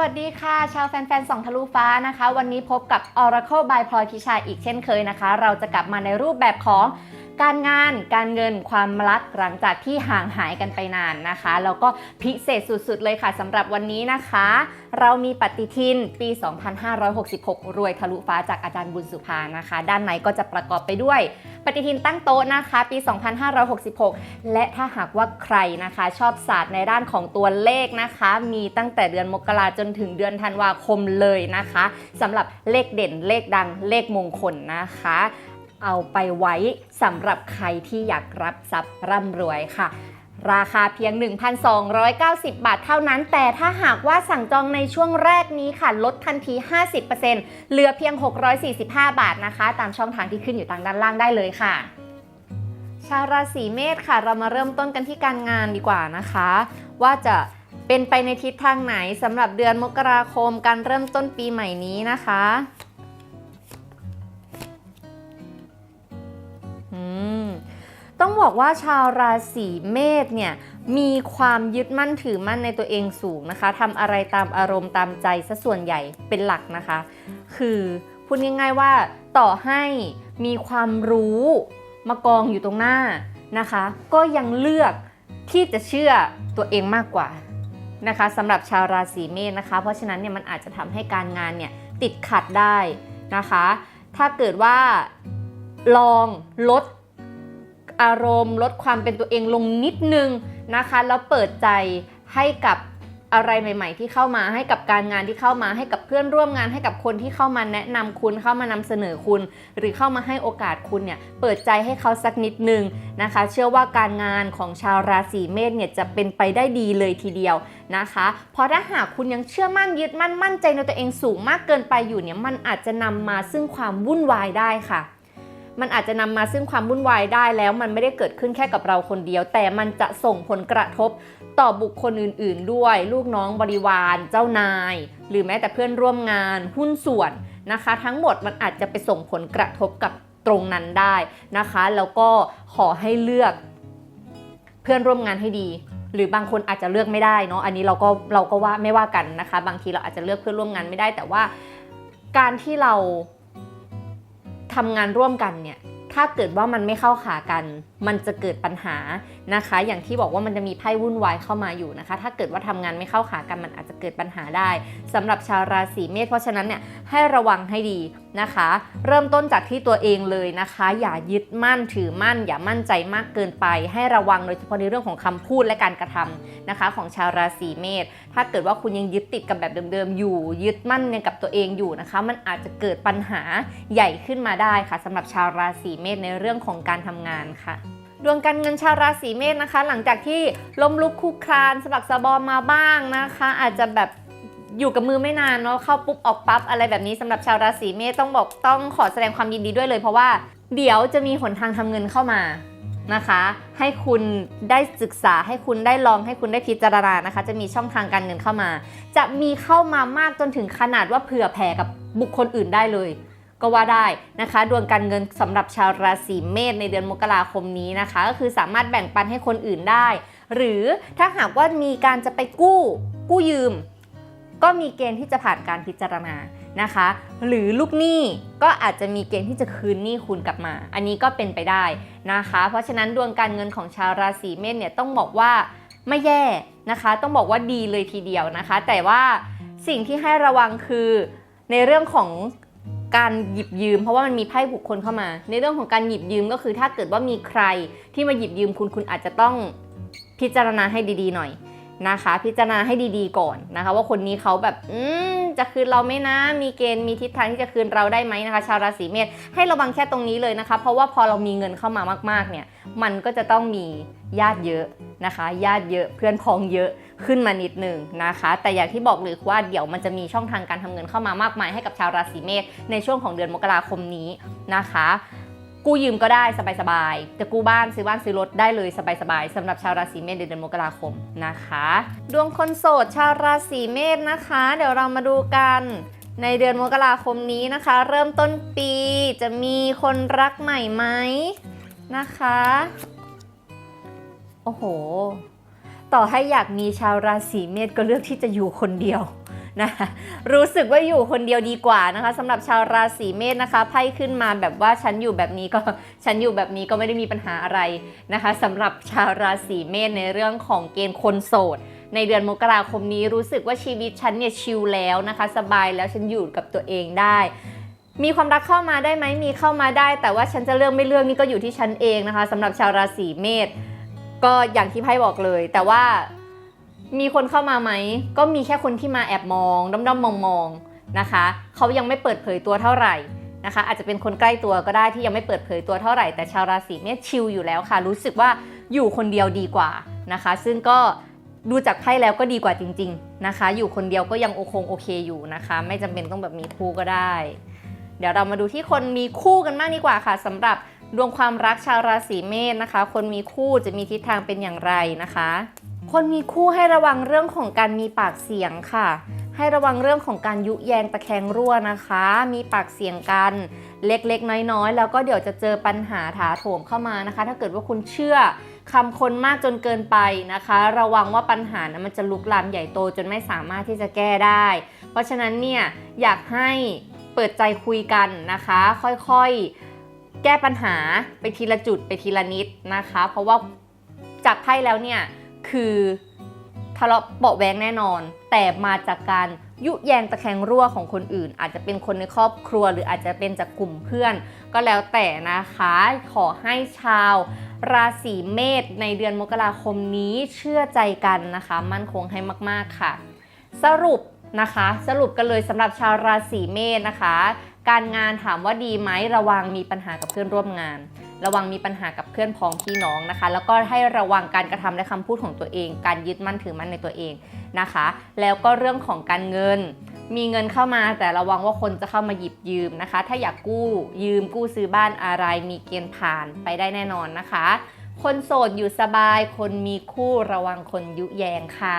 วัสดีค่ะ ชาวแฟนๆส่องทะลุฟ้านะคะ วันนี้พบกับ Oracle by พลอยทิชาอีกเช่นเคยนะคะ เราจะกลับมาในรูปแบบของการงาน การเงิน ความรักหลังจากที่ห่างหายกันไปนานนะคะ แล้วก็พิเศษสุดๆเลยค่ะสำหรับวันนี้นะคะ เรามีปฏิทินปี 2566 รวยทะลุฟ้าจากอาจารย์บุญสุภานะคะ ด้านในก็จะประกอบไปด้วย ปฏิทินตั้งโต๊ะนะคะ ปี 2566 และถ้าหากว่าใครนะคะ ชอบศาสตร์ในด้านของตัวเลขนะคะ มีตั้งแต่เดือนมกราจนถึงเดือนธันวาคมเลยนะคะสำหรับเลขเด่นเลขดังเลขมงคลนะคะ เอาไปไว้สำหรับใครที่อยากรับทรัพย์ร่ำรวยค่ะราคาเพียง 1,290 บาทเท่านั้น แต่ถ้าหากว่าสั่งจองในช่วงแรกนี้ค่ะ ลดทันที 50%เหลือเพียง 645 บาทนะคะ ตามช่องทางที่ขึ้นอยู่ทางด้านล่างได้เลยค่ะ ชาวราศีเมษค่ะ เรามาเริ่มต้นกันที่การงานดีกว่านะคะ ว่าจะ เป็นไปในทิศทางไหนสำหรับเดือนมกราคมการเริ่มต้นปีใหม่นี้นะคะต้องบอกว่าชาวราศีเมษเนี่ยมีความยึดมั่นถือมั่นในตัวเองสูงนะคะทำอะไรตามอารมณ์ตามใจซะส่วนใหญ่เป็นหลักนะคะ คือพูดง่ายๆว่าต่อให้มีความรู้มากองอยู่ตรงหน้านะคะ ก็ยังเลือกที่จะเชื่อตัวเองมากกว่า นะคะสำหรับชาวราศีเมษนะคะ เพราะฉะนั้นเนี่ยมันอาจจะทำให้การงานเนี่ยติดขัดได้นะคะ ถ้าเกิดว่าลองลดอารมณ์ ลดความเป็นตัวเองลงนิดนึงนะคะ แล้วเปิดใจให้กับ อะไรใหม่ ๆ ที่เข้ามาให้กับการงานที่เข้ามาให้กับเพื่อนร่วมงานให้กับคนที่เข้ามาแนะนำคุณเข้ามานำเสนอคุณ หรือเข้ามาให้โอกาสคุณเนี่ยเปิดใจให้เขาสักนิดนึงนะคะ เชื่อว่าการงานของชาวราศีเมษเนี่ยจะเป็นไปได้ดีเลยทีเดียวนะคะ เพราะถ้าหากคุณยังเชื่อมั่นยึดมั่นมั่นใจในตัวเองสูงมากเกินไปอยู่เนี่ยมันอาจจะนำมาซึ่งความวุ่นวายได้ค่ะมันอาจจะนำมาซึ่งความวุ่นวายได้แล้ว มันไม่ได้เกิดขึ้นแค่กับเราคนเดียว แต่มันจะส่งผลกระทบ ต่อบุคคลอื่น ๆ ด้วย ลูกน้องบริวารเจ้านาย หรือแม้แต่เพื่อนร่วมงานหุ้นส่วนนะคะ ทั้งหมดมันอาจจะไปส่งผลกระทบกับตรงนั้นได้นะคะ แล้วก็ขอให้เลือกเพื่อนร่วมงานให้ดี หรือบางคนอาจจะเลือกไม่ได้เนาะอันนี้เราก็เราก็ว่าไม่ว่ากันนะคะ บางทีเราอาจจะเลือกเพื่อนร่วมงานไม่ได้ แต่ว่าการที่เราทำงานร่วมกันเนี่ย ถ้าเกิดว่ามันไม่เข้าขากัน มันจะเกิดปัญหานะคะ อย่างที่บอกว่ามันจะมีไพ่วุ่นวายเข้ามาอยู่นะคะ ถ้าเกิดว่าทำงานไม่เข้าขากันมันอาจจะเกิดปัญหาได้สำหรับชาวราศีเมษเพราะฉะนั้นเนี่ยให้ระวังให้ดีนะคะ เริ่มต้นจากที่ตัวเองเลยนะคะ อย่ายึดมั่นถือมั่น อย่ามั่นใจมากเกินไป ให้ระวังโดยเฉพาะในเรื่องของคำพูดและการกระทำนะคะ ของชาวราศีเมษถ้าเกิดว่าคุณยังยึดติดกับแบบเดิมๆอยู่ ยึดมั่นกับตัวเองอยู่นะคะ มันอาจจะเกิดปัญหาใหญ่ขึ้นมาได้ค่ะสำหรับชาวราศีเมษในเรื่องของการทำงานค่ะดวงการเงินชาวราศีเมษนะคะ หลังจากที่ล้มลุกคุกคลานสะบักสะบอมมาบ้างนะคะ อาจจะแบบ อยู่กับมือไม่นานเนาะเข้าปุ๊บออกปั๊บอะไรแบบนี้สำหรับชาวราศีเมษต้องบอกต้องขอแสดงความยินดีด้วยเลย เพราะว่าเดี๋ยวจะมีหนทางทำเงินเข้ามานะคะ ให้คุณได้ศึกษาให้คุณได้ลองให้คุณได้พิจารณานะคะ จะมีช่องทางการเงินเข้ามา จะมีเข้ามามากจนถึงขนาดว่าเผื่อแผ่กับบุคคลอื่นได้เลยก็ว่าได้นะคะ ดวงการเงินสำหรับชาวราศีเมษในเดือนมกราคมนี้นะคะ ก็คือสามารถแบ่งปันให้คนอื่นได้ หรือถ้าหากว่ามีการจะไปกู้กู้ยืม ก็มีเกณฑ์ที่จะผ่านการพิจารณานะคะ หรือลูกหนี้ก็อาจจะมีเกณฑ์ที่จะคืนหนี้คุณกลับมา อันนี้ก็เป็นไปได้นะคะ เพราะฉะนั้นดวงการเงินของชาวราศีเมษเนี่ยต้องบอกว่าไม่แย่นะคะ ต้องบอกว่าดีเลยทีเดียวนะคะ แต่ว่าสิ่งที่ให้ระวังคือในเรื่องของการหยิบยืม เพราะว่ามันมีไพ่บุคคลเข้ามา ในเรื่องของการหยิบยืมก็คือถ้าเกิดว่ามีใครที่มาหยิบยืมคุณคุณอาจจะต้องพิจารณาให้ดีๆหน่อย นะคะ พิจารณาให้ดีๆก่อนนะคะ ว่าคนนี้เขาแบบอืมจะคืนเราไหมนะ มีเกณฑ์มีทิศทางที่จะคืนเราได้ไหมนะคะ ชาวราศีเมษให้ระวังแค่ตรงนี้เลยนะคะ เพราะว่าพอเรามีเงินเข้ามามากๆเนี่ย มันก็จะต้องมีญาติเยอะนะคะ ญาติเยอะเพื่อนพ้องเยอะขึ้นมานิดหนึ่งนะคะ แต่อย่างที่บอกเลยว่าเดี๋ยวมันจะมีช่องทางการทำเงินเข้ามามากมายให้กับชาวราศีเมษในช่วงของเดือนมกราคมนี้นะคะ กู้ยืมก็ได้สบายๆ จะกู้บ้านซื้อบ้านซื้อรถได้เลยสบายๆสำหรับชาวราศีเมษในเดือนมกราคมนะคะ ดวงคนโสดชาวราศีเมษนะคะ เดี๋ยวเรามาดูกันในเดือนมกราคมนี้นะคะ เริ่มต้นปีจะมีคนรักใหม่ไหมนะคะ โอ้โห ต่อให้อยากมีชาวราศีเมษก็เลือกที่จะอยู่คนเดียว นะรู้สึกว่าอยู่คนเดียวดีกว่านะคะสำหรับชาวราศีเมษนะคะไพ่ขึ้นมาแบบว่าฉันอยู่แบบนี้ก็ฉันอยู่แบบนี้ก็ไม่ได้มีปัญหาอะไรนะคะสำหรับชาวราศีเมษในเรื่องของเกณฑ์คนโสดในเดือนมกราคมนี้รู้สึกว่าชีวิตฉันเนี่ยชิลแล้วนะคะ สบายแล้วฉันอยู่กับตัวเองได้ มีความรักเข้ามาได้ไหมมีเข้ามาได้ แต่ว่าฉันจะเลือกไม่เลือกนี่ก็อยู่ที่ฉันเองนะคะสำหรับชาวราศีเมษก็อย่างที่ไพ่บอกเลย แต่ว่า มีคนเข้ามาไหม ก็มีแค่คนที่มาแอบมองด้อมๆมองๆนะคะ เขายังไม่เปิดเผยตัวเท่าไหร่นะคะ อาจจะเป็นคนใกล้ตัวก็ได้ที่ยังไม่เปิดเผยตัวเท่าไหร่แต่ชาวราศีเมษชิลอยู่แล้วค่ะ รู้สึกว่าอยู่คนเดียวดีกว่านะคะ ซึ่งก็ดูจากไพ่แล้วก็ดีกว่าจริง ๆนะคะ อยู่คนเดียวก็ยังโอคงโอเคอยู่นะคะ ไม่จำเป็นต้องแบบมีคู่ก็ได้ เดี๋ยวเรามาดูที่คนมีคู่กันมากดีกว่าค่ะสำหรับดวงความรักชาวราศีเมษนะคะ คนมีคู่จะมีทิศทางเป็นอย่างไรนะคะ คนมีคู่ให้ระวังเรื่องของการมีปากเสียงค่ะ ให้ระวังเรื่องของการยุแยงตะแคงรั่วนะคะ มีปากเสียงกันเล็กๆ น้อยๆ แล้วก็เดี๋ยวจะเจอปัญหาถาโถมเข้ามานะคะ ถ้าเกิดว่าคุณเชื่อคำคนมากจนเกินไปนะคะ ระวังว่าปัญหานะมันจะลุกลามใหญ่โตจนไม่สามารถที่จะแก้ได้ เพราะฉะนั้นเนี่ยอยากให้เปิดใจคุยกันนะคะ ค่อยๆ แก้ปัญหาไปทีละจุดไปทีละนิดนะคะ เพราะว่าจากไพ่แล้วเนี่ย คือทะเลาะเบาะแวงแน่นอน แต่มาจากการยุแยงตะแคงรั่วของคนอื่น อาจจะเป็นคนในครอบครัว หรืออาจจะเป็นจากกลุ่มเพื่อน ก็แล้วแต่นะคะขอให้ชาว ราศีเมษในเดือนมกราคมนี้เชื่อใจกันนะคะ มั่นคงให้มากๆค่ะ สรุปนะคะ สรุปกันเลยสำหรับชาวราศีเมษนะคะ การงานถามว่าดีไหมระวังมีปัญหากับเพื่อนร่วมงาน ระวังมีปัญหากับเพื่อนพ้องพี่น้องนะคะ แล้วก็ให้ระวังการกระทำและคำพูดของตัวเอง การยึดมั่นถือมั่นในตัวเองนะคะ แล้วก็เรื่องของการเงิน มีเงินเข้ามาแต่ระวังว่าคนจะเข้ามาหยิบยืมนะคะ ถ้าอยากกู้ยืมกู้ซื้อบ้านอะไร มีเกณฑ์ผ่านไปได้แน่นอนนะคะ คนโสดอยู่สบาย คนมีคู่ระวังคนยุแยงค่ะ